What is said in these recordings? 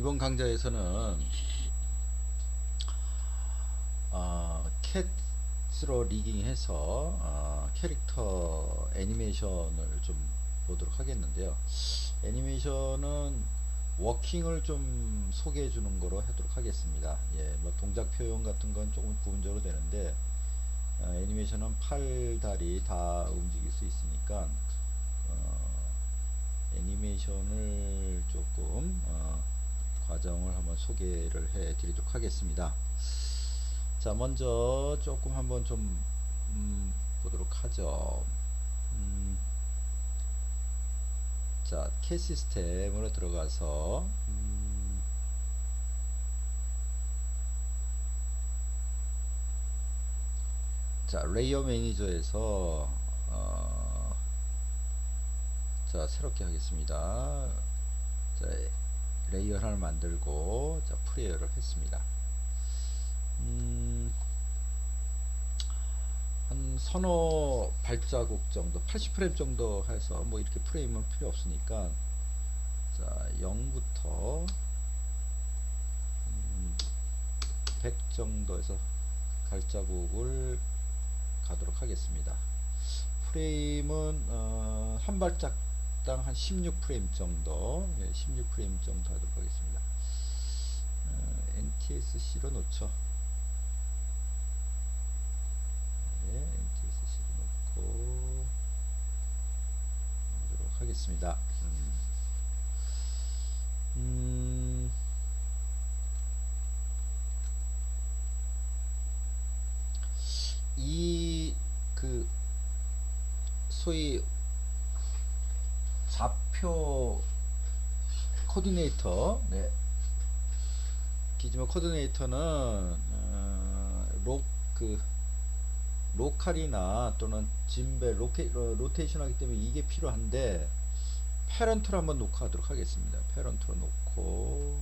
이번 강좌에서는 어, 캣으로 리깅해서 어, 캐릭터 애니메이션을 좀 보도록 하겠는데요. 애니메이션은 워킹을 좀 소개해 주는 거로 하도록 하겠습니다. 예, 뭐 동작 표현 같은 건 조금 부분적으로 되는데 어, 애니메이션은 팔, 다리 다 움직일 수 있으니까 어, 애니메이션을 조금 어, 과정을 한번 소개를 해 드리도록 하겠습니다. 자, 먼저 조금 한번 좀 음, 보도록 하죠. 음, 자, 캐 시스템으로 들어가서 음, 자, 레이어 매니저에서 어, 자, 새롭게 하겠습니다. 자, 레이어 하나를 만들고 자, 프레이어를 했습니다. 음, 한 서너 발자국 정도, 80프레임 정도 해서 뭐 이렇게 프레임은 필요 없으니까 자, 0부터 음, 100 정도에서 발자국을 가도록 하겠습니다. 프레임은 어, 한 발짝 당 한 16프레임 정도, 예, 16프레임 정도 하도록 하겠습니다. 어, NTSC로 놓죠. 네, NTSC로 놓고 하도록 하겠습니다. 음, 음, 이그 소위 좌표 코디네이터 네. 기지모 코디네이터는 어, 록그 로컬이나 또는 짐벨 로케, 로, 로테이션 하기 때문에 이게 필요한데 패런트로 한번 놓고 하도록 하겠습니다. 패런트로 놓고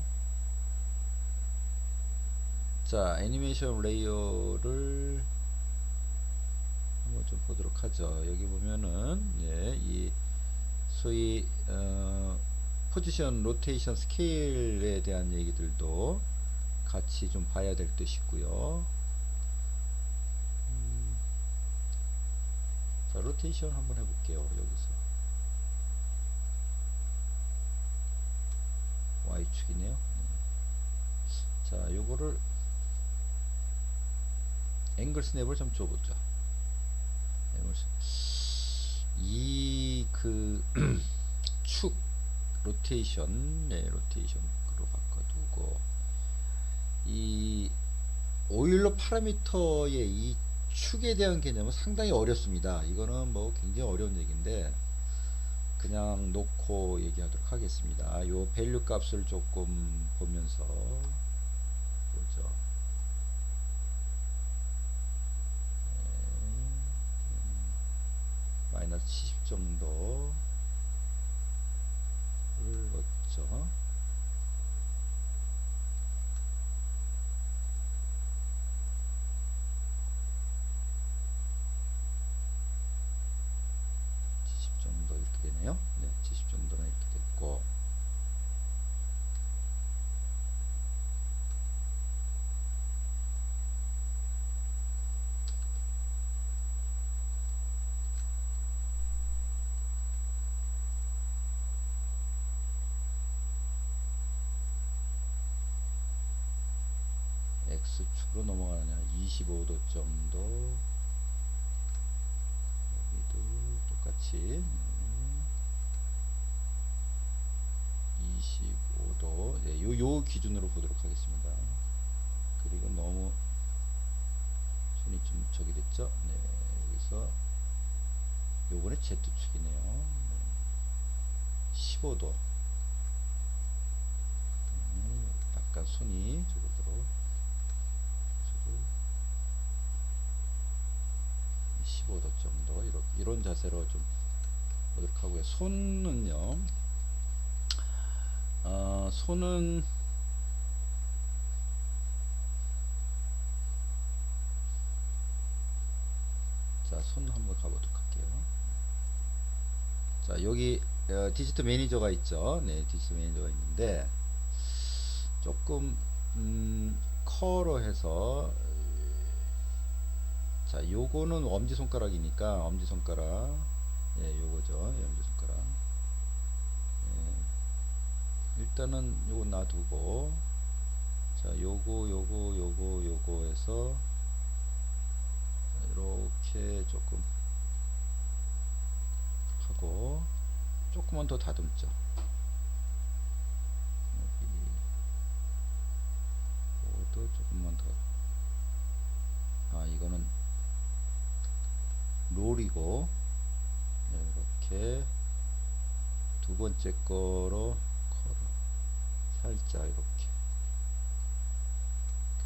자 애니메이션 레이어를 한번 좀 보도록 하죠. 여기 보면은 예, 이 소위 어, 포지션 로테이션 스케일에 대한 얘기들도 같이 좀 봐야 될 듯이고요. 음, 자 로테이션 한번 해볼게요. 여기서 Y축이네요. 네. 자 요거를 앵글 스냅을 좀 줘보죠. 이그 축 로테이션 네 로테이션으로 바꿔두고 이 오일러 파라미터의 이 축에 대한 개념은 상당히 어렵습니다. 이거는 뭐 굉장히 어려운 얘기인데 그냥 놓고 얘기하도록 하겠습니다. 요 밸류 값을 조금 보면서 보죠. 마이너스 70 정도 칠십 정도 이렇게 되네요. 네, 70 정도는 이렇게 됐고. X축으로 넘어가느냐? 25도 정도 여기도 똑같이 음, 25도. 네, 요, 요 기준으로 보도록 하겠습니다. 그리고 너무 손이 좀 저기 됐죠? 네 여기서 요번에 Z축이네요. 네, 15도. 음, 약간 손이 저거 15도 정도 이런, 이런 자세로 좀 보도록 하고요. 손은요. 어, 손은 자, 손 한번 가보도록 할게요. 자, 여기 어, 디지트 매니저가 있죠. 네, 디지트 매니저가 있는데 조금 음, 커로 해서 자 요거는 엄지손가락이니까 엄지손가락. 예 요거죠. 예, 엄지손가락. 예. 일단은 요거 놔두고. 자 요거 요거 요거 요거 해서 이렇게 조금 하고 조금만 더 다듬죠. 여기. 요것도 조금만 더. 아 이거는 롤이고 이렇게 두 번째 거로 살짝 이렇게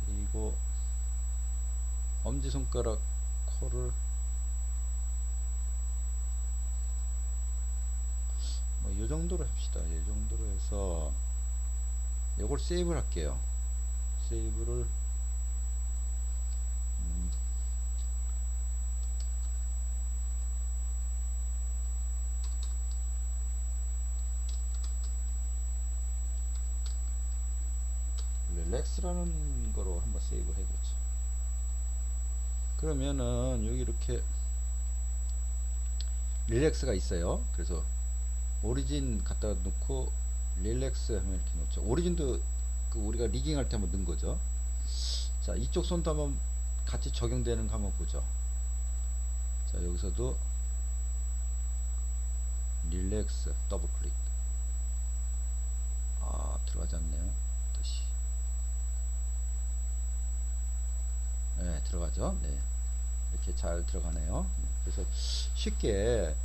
그리고 엄지손가락 컬을 뭐이 정도로 합시다. 이 정도로 해서 이걸 세이브를 할게요. 세이브를 음, 릴렉스라는 거로 한번 세이브 해보죠. 그러면은 여기 이렇게 릴렉스가 있어요. 그래서 오리진 갖다 놓고 릴렉스 하면 이렇게 놓죠. 오리진도 그 우리가 리깅 할 때 한번 넣은 거죠. 자, 이쪽 손도 한번 같이 적용되는 거 한번 보죠. 자, 여기서도 릴렉스 더블 클릭. 아, 들어가지 않네요. 다시. 네, 들어가죠. 네. 이렇게 잘 들어가네요. 네, 그래서 쉽게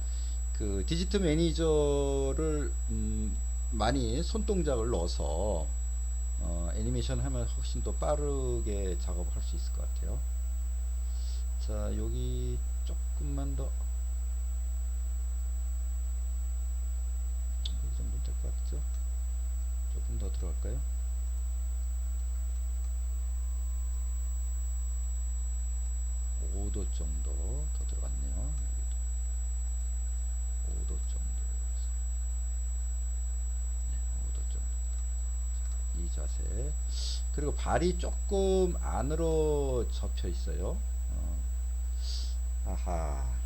그 디지트 매니저를 음, 많이 손동작을 넣어서 어, 애니메이션 하면 훨씬 더 빠르게 작업을 할수 있을 것 같아요. 자, 여기 조금만 더. 이 정도 될 것 같죠? 조금 더 들어갈까요? 오도 정도 더 들어갔네요. 여기도. 5도 정도. 네, 5도 정도. 이 자세. 그리고 발이 조금 안으로 접혀 있어요. 어. 아하.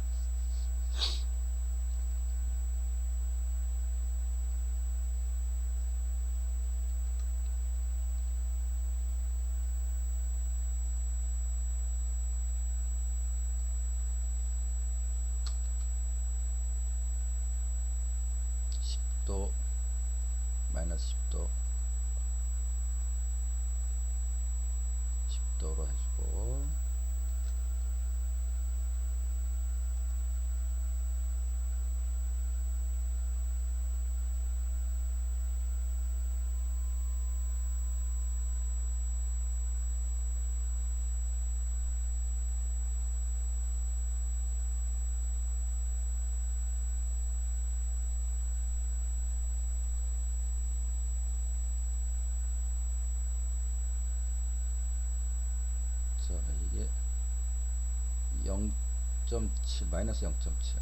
십 도 마이너스 10도 10도로 해주고 자 이게 0.7 마이너스 0.7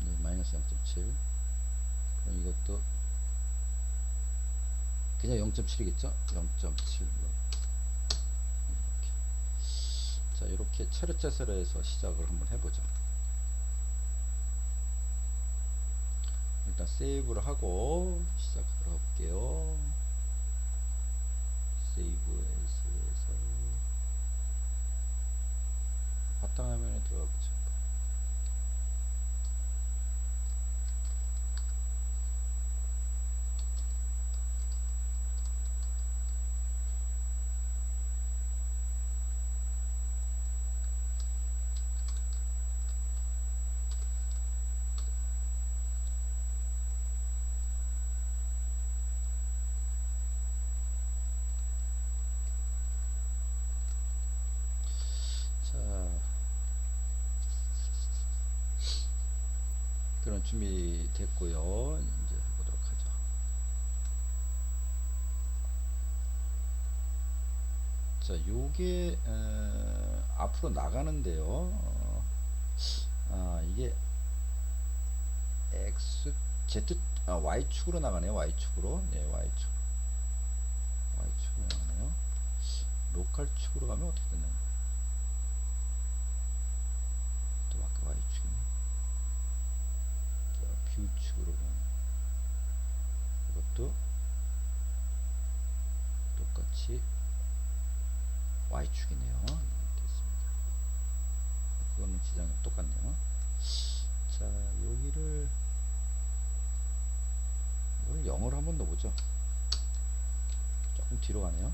네, 마이너스 0.7 그럼 이것도 그냥 0.7이겠죠? 0.7로. 이렇게. 자 이렇게 해서 시작을 한번 해보죠 일단 세이브를 하고 시작하도록 할게요. 세이브에서 바탕화면에 들어가 보죠. 자, 그런 준비 됐고요. 이제 해보도록 하죠. 자, 요게 에, 앞으로 나가는데요. 어, 아 이게 X Z 아 Y 축으로 나가네요. Y 축으로 예 Y 축 Y 축으로 나가네요. 로컬 축으로 가면 어떻게 되나요? 또 아까 Y 축이네. 가면 이것도 똑같이 Y축이네요. 이렇게 있습니다. 그거는 지장이 똑같네요. 자, 여기를 이걸 0으로 한번 넣어보죠. 조금 뒤로 가네요.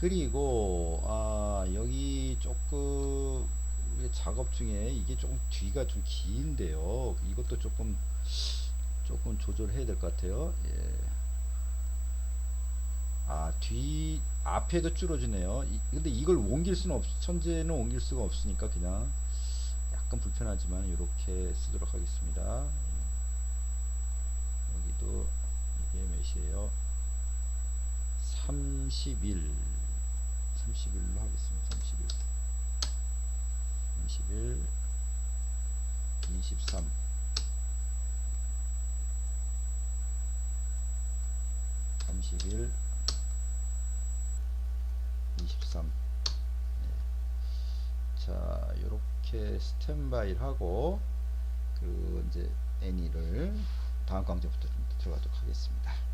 그리고 아 여기 조금 작업 중에 이게 조금 뒤가 좀 긴데요. 이것도 조금 조금 조절해야 될 것 같아요. 예. 아, 뒤 앞에도 줄어주네요. 이, 근데 이걸 옮길 수는 없, 천재는 옮길 수가 없으니까 그냥 약간 불편하지만 이렇게 쓰도록 하겠습니다. 예. 여기도 이게 몇이에요? 31 31로 하겠습니다. 31 31 23 31 23 네. 자 요렇게 스탠바이를 하고 그 이제 애니를 다음 강좌부터 좀 들어가도록 하겠습니다.